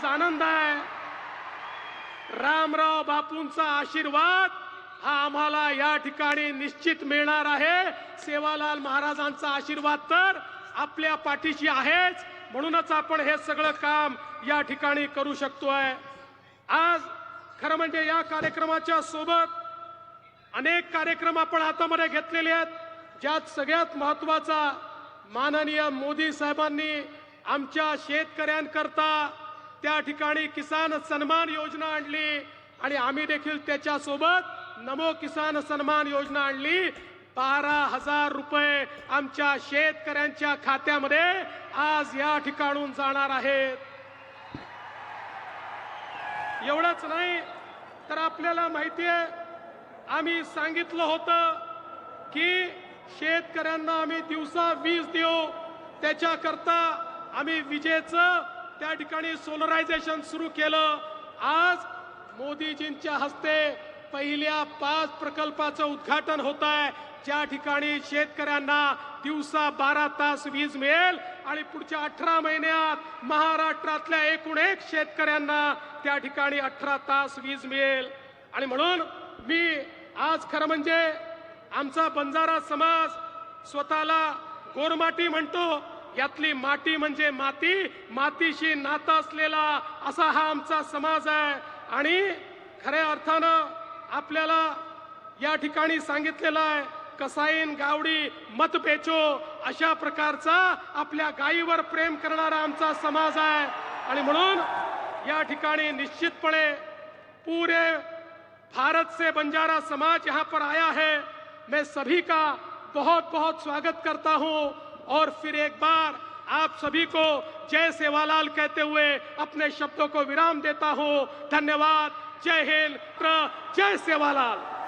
आज आनंद आहे. रामराव बापूंचा आशीर्वाद हा आम्हाला या ठिकाणी निश्चित मिळणार आहे. सेवालाल महाराजांचा आशीर्वाद तर आपल्या पाठीशी आहेच. म्हणूनच आपण हे सगळं काम या ठिकाणी करू शकतोय. आज खरं म्हणजे या कार्यक्रमाच्या सोबत अनेक कार्यक्रम आपण हातामध्ये घेतलेले आहेत. ज्यात सगळ्यात महत्त्वाचा माननीय मोदी साहेबांनी आमच्या शेतकऱ्यांकरता त्या ठिकाणी किसान सन्मान योजना आणली आणि आम्ही देखील त्याच्यासोबत नमो किसान सन्मान योजना आणली. बारा हजार रुपये आमच्या शेतकऱ्यांच्या खात्यामध्ये आज या ठिकाणून जाणार आहेत. एवढंच नाही तर आपल्याला माहिती आहे आम्ही सांगितलं होतं की शेतकऱ्यांना आम्ही दिवसा वीज देऊ. त्याच्याकरता आम्ही विजेचं त्या ठिकाणी सोलरायझेशन सुरू केलं. आज मोदीजींच्या हस्ते पहिल्या पाच प्रकल्पाचं उद्घाटन होत आहे ज्या ठिकाणी शेतकऱ्यांना दिवसा बारा तास वीज मिळेल आणि पुढच्या अठरा महिन्यात महाराष्ट्रातल्या एकूण एक शेतकऱ्यांना त्या ठिकाणी अठरा तास वीज मिळेल. आणि म्हणून मी आज खरं म्हणजे आमचा बंजारा समाज स्वतःला गोरमाटी म्हणतो. यातली माती म्हणजे माती. मातीशी नाता असलेला असा हा आमचा समाज आहे. आणि खऱ्या अर्थानं आपल्याला या ठिकाणी सांगितलेलं आहे कसाईन गावडी मत पेचो अशा प्रकारचा आपल्या गायीवर प्रेम करणारा आमचा समाज आहे. आणि म्हणून या ठिकाणी निश्चितपणे पूरे भारत से बंजारा समाज यहाँ पर आया है. मैं सभी का बहुत बहुत स्वागत करता हूँ. और फिर एक बार आप सभी को जय सेवालाल कहते हुए अपने शब्दों को विराम देता हूँ। धन्यवाद। जय हिंद। जय सेवालाल।